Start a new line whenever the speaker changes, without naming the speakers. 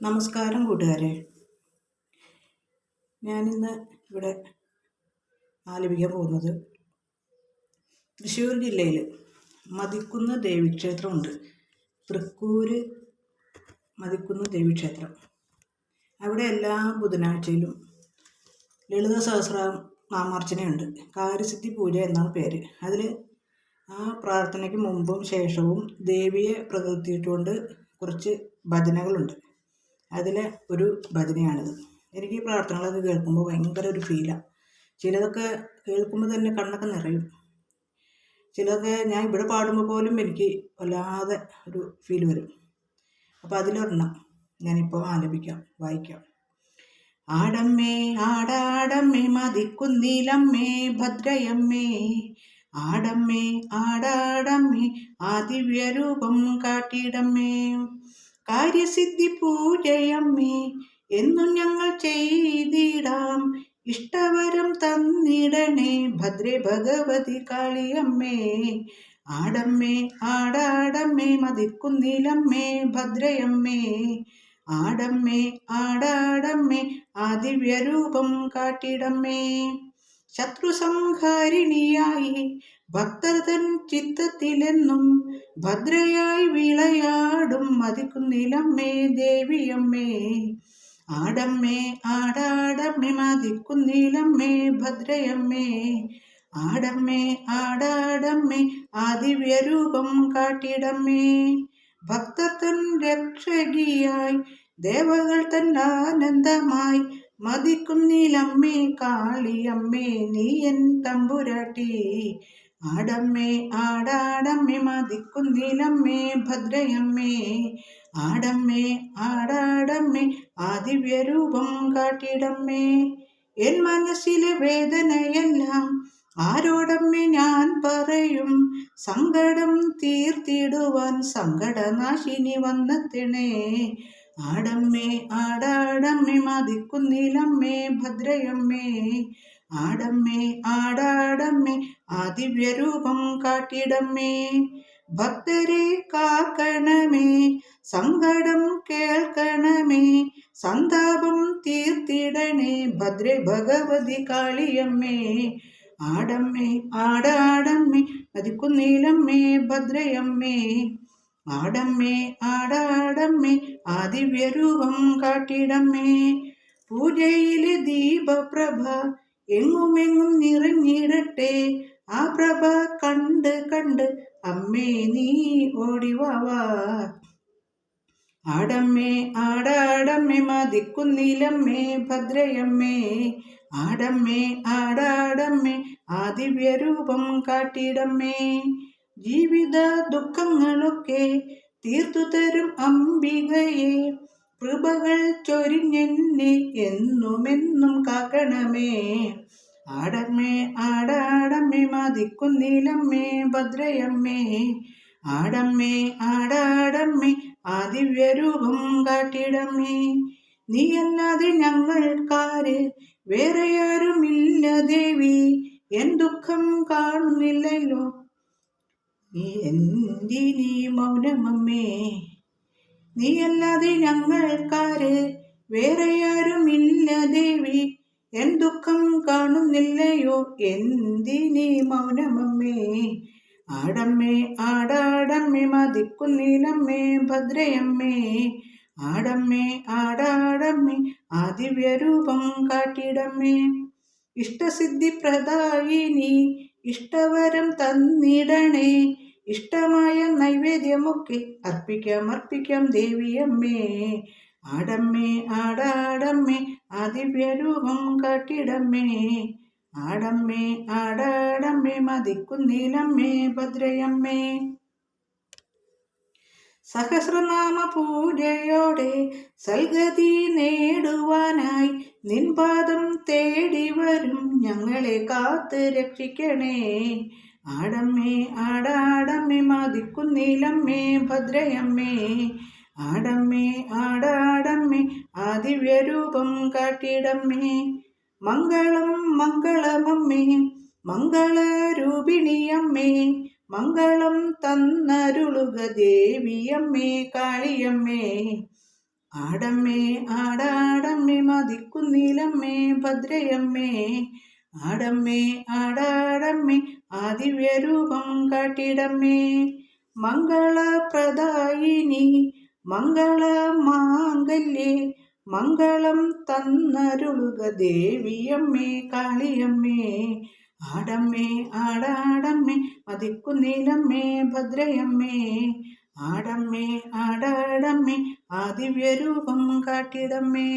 നമസ്കാരം കൂട്ടുകാരെ. ഞാനിന്ന് ഇവിടെ ആലപിക്കാൻ പോകുന്നത് തൃശ്ശൂർ ജില്ലയിൽ മതിക്കുന്ന് ദേവീക്ഷേത്രമുണ്ട്. തൃക്കൂര് മതിക്കുന്ന് ദേവീക്ഷേത്രം. അവിടെ എല്ലാ ബുധനാഴ്ചയിലും ലളിത സഹസ്ര നാമാർച്ചനയുണ്ട്. കാര്യസിദ്ധി പൂജ എന്നാണ് പേര്. അതിൽ ആ പ്രാർത്ഥനയ്ക്ക് മുമ്പും ശേഷവും ദേവിയെ പ്രകീർത്തിയിട്ടുകൊണ്ട് കുറച്ച് ഭജനകളുണ്ട്. അതിലെ ഒരു ഭജനയാണിത്. എനിക്ക് ഈ പ്രാർത്ഥനകളൊക്കെ കേൾക്കുമ്പോൾ ഭയങ്കര ഒരു ഫീലാണ് ചിലതൊക്കെ കേൾക്കുമ്പോൾ തന്നെ കണ്ണൊക്കെ നിറയും. ചിലതൊക്കെ ഞാൻ ഇവിടെ പാടുമ്പോൾ പോലും എനിക്ക് വല്ലാതെ ഒരു ഫീൽ വരും. അപ്പോൾ അതിലൊരെണ്ണം ഞാനിപ്പോൾ ആലപിക്കാം വായിക്കാം. ആടമ്മേ ആടാടമ്മേ മതിക്കുന്നിലമ്മേ ഭദ്രയമ്മേ. ആടമ്മേ ആടാടമ്മേ ആദിവ്യരൂപം കാട്ടിടമ്മേ. കാര്യസിദ്ധി പൂജയമ്മേ എന്നും ഞങ്ങൾ ചെയ്തിടാം. ഇഷ്ടവരം തന്നിടണേ ഭദ്രേ ഭഗവതി കാളിയമ്മേ. ആടമ്മേ ആടാടമ്മേ മതിക്കുന്നിലമ്മേ ഭദ്രയമ്മേ. ആടമ്മേ ആടാടമ്മേ ആദിവ്യരൂപം കാട്ടിടമ്മേ. ശത്രു സംഹാരിണിയായി ഭക്തതൻ ചിത്തത്തിലെന്നും ഭദ്രയായി വിളയാടും മതിക്കുന്നിലമ്മേ ദേവിയമ്മേ. ആടമ്മേ ആടാടമ്മേ മതിക്കുന്നിലമ്മേ ഭദ്രയമ്മേ. ആടമ്മേ ആടാടമ്മേ ആദിവ്യരൂപം കാട്ടിടമ്മേ. ഭക്തർ തൻ രക്ഷകിയായി ദേവകൾ തൻ ആനന്ദമായി മതിക്കും നീലമ്മേ കാളിയമ്മേ നീ എൻ തമ്പുരാട്ടി. ആടമ്മേ ആടാടമ്മേ മതിക്കുന്നിലമ്മേ ഭദ്രയമ്മേ. ആടമ്മേ ആടാടമ്മേ ആദിവ്യരൂപം കാട്ടിടമ്മേ. എൻ മനസ്സിലെ വേദനയെല്ലാം ആരോടമ്മേ ഞാൻ പറയും. സങ്കടം തീർത്തിടുവാൻ സങ്കടനാശിനി വന്നെത്തണേ. ആടമ്മേ ആടാടമ്മേ മതിക്കുന്നിലമ്മേ ഭദ്രയമ്മേ. ആടമ്മേ ആടാടമ്മേ ആദിവ്യരൂപം കാട്ടിടമ്മേ. ഭക്തരെ കാക്കണമേ സങ്കടം കേൾക്കണമേ സന്താപം തീർത്തിടണേ ഭദ്ര ഭഗവതി കാളിയമ്മേ. ആടമ്മേ ആടാടമ്മേ മതിക്കുന്നിലമ്മേ ഭദ്രയമ്മേ. ആടമ്മേ ആടാടമ്മേ ആദിവ്യരൂപം കാട്ടിടമ്മേ. പൂജയിലെ ദീപപ്രഭ എങ്ങുമെങ്ങും നിറഞ്ഞിടട്ടെ. ആ പ്രഭ കണ്ട് കണ്ട് അമ്മേ നീ ഓടിവാവാ ആടമ്മേ ആടാടമ്മേ മതിക്കുന്നിലമ്മേ ഭദ്രയമ്മേ. ആടമ്മേ ആടാടമ്മേ ആദിവ്യരൂപം കാട്ടിടമ്മേ. ജീവിത ദുഃഖങ്ങളൊക്കെ തീർത്തു തരും അംബികയെ. കൃപകൾ ചൊരിഞ്ഞെന്നെ എന്നുമെന്നും കാക്കണമേ. ആടമ്മേ ആടാടമ്മേ മതിക്കുന്നിലമ്മേ ഭദ്രയമ്മേ. ആടമ്മേ ആടാടമ്മേ ആദിവ്യരൂപം കാട്ടിടമ്മേ. നീയല്ലാതെ ഞങ്ങൾക്കാര് വേറെ ആരുമില്ല ദേവി. എൻ ദുഃഖം കാണുന്നില്ലല്ലോ. നീ എന്തിനീ മൗനമമ്മേ? നീയല്ലാതെ ഞങ്ങൾക്കാര് വേറെ ഇല്ല ദേവി എൻ ദുഃഖം കാണുന്നില്ലയോ? എന്തിനീ മൗനമമ്മേ? ആടമ്മേ ആടാടമ്മേ മതിക്കുന്നീലമ്മേ ഭദ്രയമ്മേ. ആടമ്മേ ആടാടമ്മേ ആദിവ്യരൂപം കാട്ടിടമ്മേ. ഇഷ്ടസിദ്ധി പ്രദായിനി ഇഷ്ടവരം തന്നിടണേ. ഇഷ്ടമായ നൈവേദ്യമൊക്കെ അർപ്പിക്കാം അർപ്പിക്കാം ദേവിയമ്മേ. ആടമ്മേ ആടാടമ്മേ ആദിവ്യരൂപം കാട്ടിടമ്മേ. ആടമ്മേ ആടാടമ്മേ മതിക്കുന്നീലമ്മേ ഭദ്രയമ്മേ. സഹസ്രനാമ പൂജയോടെ സൽഗതി നേടുവാനായി നിൻപാദം തേടി വരും ഞങ്ങളെ കാത്ത് രക്ഷിക്കണേ. ആടമ്മേ ആടാടമ്മേ മാതിക്കുന്നീലമ്മേ ഭദ്രയമ്മേ. ആടമ്മേ ആടാടമ്മേ ആദിവ്യരൂപം കാട്ടിടമ്മേ. മംഗളം മംഗളമമ്മേ മംഗളരൂപിണിയമ്മേ. മംഗളം തന്നരുളുക ദേവിയമ്മേ കാളിയമ്മേ. ആടമ്മേ ആടാടമ്മേ മതിക്കുന്നീലമ്മേ ഭദ്രയമ്മേ. ആടമ്മേ ആടാടമ്മേ ആദിവ്യരൂപം കാട്ടിടമ്മേ മംഗളപ്രദായിനി മംഗളമാംഗല്യേ മംഗളം തന്നരുളുക ദേവിയമ്മേ കാളിയമ്മേ. ആടമ്മേ ആടാടമ്മേ മതിക്കുന്നീലമ്മേ ഭദ്രയമ്മേ. ആടമ്മേ ആടാടമ്മേ ആദിവ്യരൂപം കാട്ടിടമ്മേ